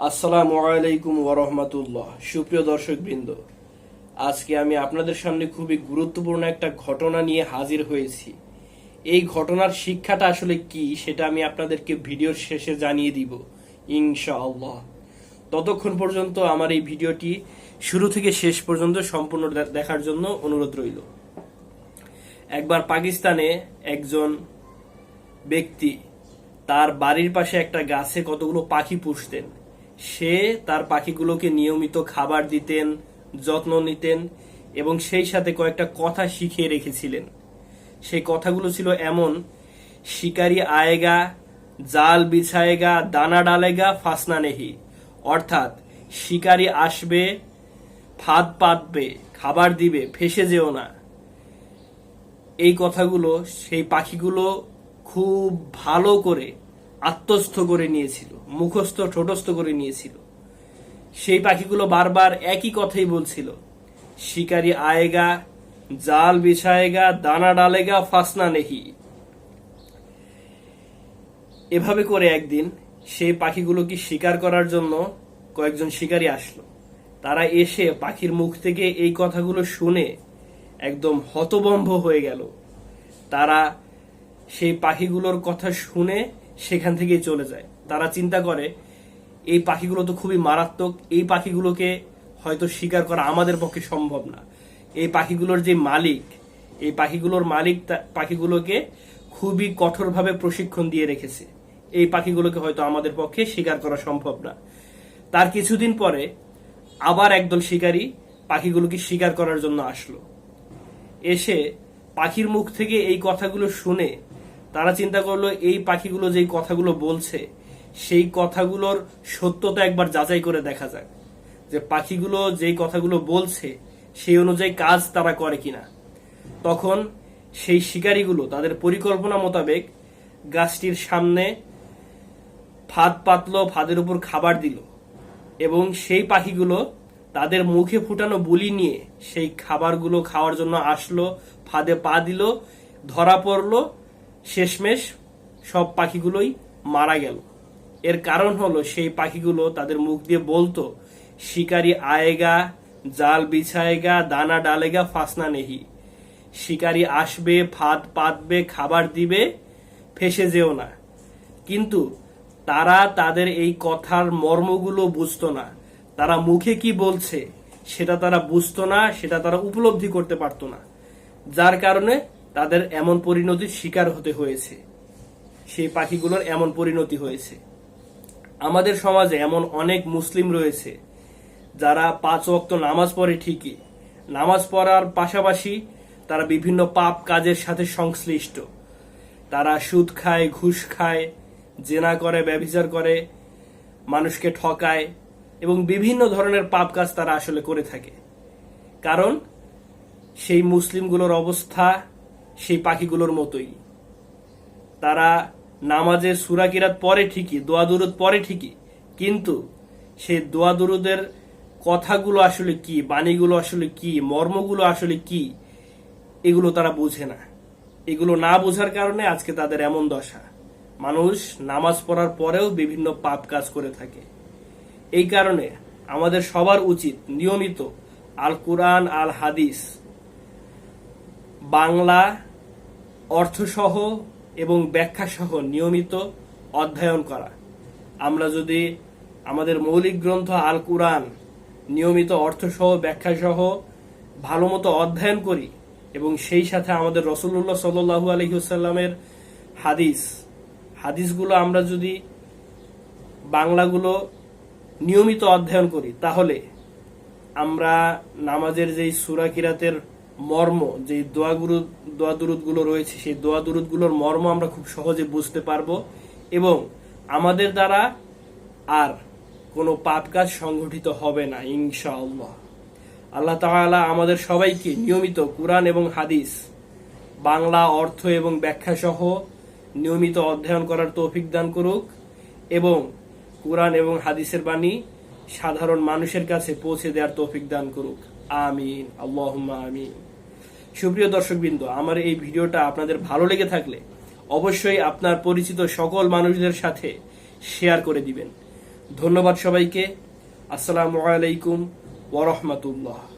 আসসালামু আলাইকুম ওরহমতুল্লাহ সুপ্রিয় দর্শক বৃন্দ আজকে আমি আপনাদের সামনে খুবই গুরুত্বপূর্ণ একটা ঘটনা নিয়ে হাজির হয়েছি। এই ঘটনার শিক্ষাটা আসলে কি সেটা আমি আপনাদেরকে ভিডিওর শেষে জানিয়ে দিব, ইনশাআল্লাহ। ততক্ষণ পর্যন্ত আমার এই ভিডিওটি শুরু থেকে শেষ পর্যন্ত সম্পূর্ণ দেখার জন্য অনুরোধ রইল। একবার পাকিস্তানে একজন ব্যক্তি, তার বাড়ির পাশে একটা গাছে কতগুলো পাখি পুষতেন সে তার পাখিগুলোকে নিয়মিত খাবার দিতেন, যত্ন নিতেন এবং সেই সাথে কয়েকটা কথা শিখিয়ে রেখেছিলেন। সেই কথাগুলো ছিল এমন, শিকারি আয়েগা, জাল বিছায়েগা, দানা ডালেগা, ফাসনা নেহি। অর্থাৎ, শিকারি আসবে ফাঁদ পাতবে, খাবার দিবে, ফেসে যেও না। এই কথাগুলো সেই পাখিগুলো খুব ভালো করে আত্মস্থ করে নিয়েছিল, মুখস্থ, ঠোঁটস্থ করে নিয়েছিল। সেই পাখিগুলো বারবার একই কথাই বলছিল। শিকারি আয়েগা, জাল বিছায়েগা, দানা ডালেগা, ফাসনা নেহি। এভাবে করে একদিন সেই পাখিগুলোকে শিকার করার জন্য কয়েকজন শিকারী আসলো। তারা এসে পাখির মুখ থেকে এই কথাগুলো শুনে একদম হতবম্ব হয়ে গেল। তারা সেই পাখিগুলোর কথা শুনে সেখান থেকেই চলে যায়। তারা চিন্তা করে, এই পাখিগুলো তো খুবই মারাত্মক, এই পাখিগুলোকে হয়তো শিকার করা আমাদের পক্ষে সম্ভব না। এই পাখিগুলোর যে মালিক, এই পাখিগুলোর মালিক পাখিগুলোকে খুবই কঠোরভাবে প্রশিক্ষণ দিয়ে রেখেছে। এই পাখিগুলোকে হয়তো আমাদের পক্ষে শিকার করা সম্ভব না। তার কিছুদিন পরে আবার একদল শিকারী পাখিগুলোকে শিকার করার জন্য আসলো। এসে পাখির মুখ থেকে এই কথাগুলো শুনে তারা চিন্তা করল, এই পাখিগুলো যেই কথাগুলো বলছে, সেই কথাগুলোর সত্যতা একবার যাচাই করে দেখা যাক। যে পাখিগুলো যেই কথাগুলো বলছে, সেই অনুযায়ী কাজ তারা করে কিনা। তখন সেই শিকারীগুলো, তাদের পরিকল্পনা মোতাবেক গাছটির সামনে ফাঁদ পাতলো, ফাঁদের উপর খাবার দিল এবং সেই পাখিগুলো তাদের মুখে ফুটানো বুলি নিয়ে সেই খাবারগুলো খাওয়ার জন্য আসলো, ফাঁদে পা দিল, ধরা পড়ল শেষমেশ সব পাখিগুলোই মারা গেল। এর কারণ হলো সেই পাখিগুলো তাদের মুখ দিয়ে বলতো, শিকারি আয়েগা, জাল বিছায়েগা, দানা ডালেগা, ফাসনা নেহি। শিকারি আসবে ফাঁদ পাতবে, খাবার দিবে, ফেসে যেও না। কিন্তু তারা তাদের এই কথার মর্মগুলো বুঝতো না। তারা মুখে কি বলছে, সেটা তারা বুঝতো না, সেটা তারা উপলব্ধি করতে পারতো না। যার কারণে তাদের এমন পরিণতির শিকার হতে হয়েছে। সেই পাখিগুলোর এমন পরিণতি হয়েছে। আমাদের সমাজে এমন অনেক মুসলিম রয়েছে, যারা পাঁচ ওয়াক্ত নামাজ পড়ে ঠিকই। নামাজ পড়ার পাশাপাশি তারা বিভিন্ন পাপ কাজের সাথে সংশ্লিষ্ট। তারা সুদ খায়, ঘুষ খায়, জেনা করে, ব্যভিচার করে, মানুষকে ঠকায় এবং বিভিন্ন ধরনের পাপ কাজ তারা আসলে করে থাকে। কারণ সেই মুসলিমগুলোর অবস্থা সেই পাখিগুলোর মতোই। তারা নামাজে সুরাকিরাত পরে ঠিকই, দোয়া দুরুদ পরে ঠিকই, কিন্তু সেই দোয়া দুরুদের কথাগুলো আসলে কি, বাণীগুলো আসলে কি, মর্মগুলো আসলে কি, এগুলো তারা বোঝে না। এগুলো না বোঝার কারণে আজকে তাদের এমন দশা। মানুষ নামাজ পড়ার পরেও বিভিন্ন পাপ কাজ করে থাকে। এই কারণে আমাদের সবার উচিত নিয়মিত আল কুরআন আল হাদিস বাংলা অর্থসহ এবং ব্যাখ্যাসহ নিয়মিত অধ্যয়ন করা। আমরা যদি আমাদের মৌলিক গ্রন্থ আল কুরআন নিয়মিত অর্থসহ, ব্যাখ্যাসহ ভালো মতো অধ্যয়ন করি এবং সেই সাথে আমাদের রসুল্লাহ সাল্লু আলহিউসাল্লামের হাদিস, হাদিসগুলো আমরা যদি বাংলাগুলো নিয়মিত অধ্যয়ন করি, তাহলে আমরা নামাজের যেই সুরা কিরাতের মর্ম, যে দোয়াগুরু দোয়া দুরুদগুলো রয়েছে, সেই দোয়া দুরুদগুলোর মর্ম আমরা খুব সহজে বুঝতে পারব এবং আমাদের দ্বারা আর কোনো পাপ কাজ সংগঠিত হবে না, ইনশাআল্লাহ। আল্লাহ তাআলা আমাদের সবাইকে নিয়মিত কোরআন এবং হাদিস, বাংলা অর্থ এবং ব্যাখ্যা সহ নিয়মিত অধ্যয়ন করার তৌফিক দান করুক এবং কোরআন এবং হাদিসের বাণী সাধারণ মানুষের কাছে পৌঁছে দেওয়ার তৌফিক দান করুক। আমিন, আল্লাহুম্মা আমিন। সুপ্রিয় দর্শকবৃন্দ, আমার এই ভিডিওটা আপনাদের ভালো লেগে থাকলে অবশ্যই আপনার পরিচিত সকল মানুষদের সাথে শেয়ার করে দিবেন। ধন্যবাদ সবাইকে। আসসালামু আলাইকুম ওরহমতুল্লাহ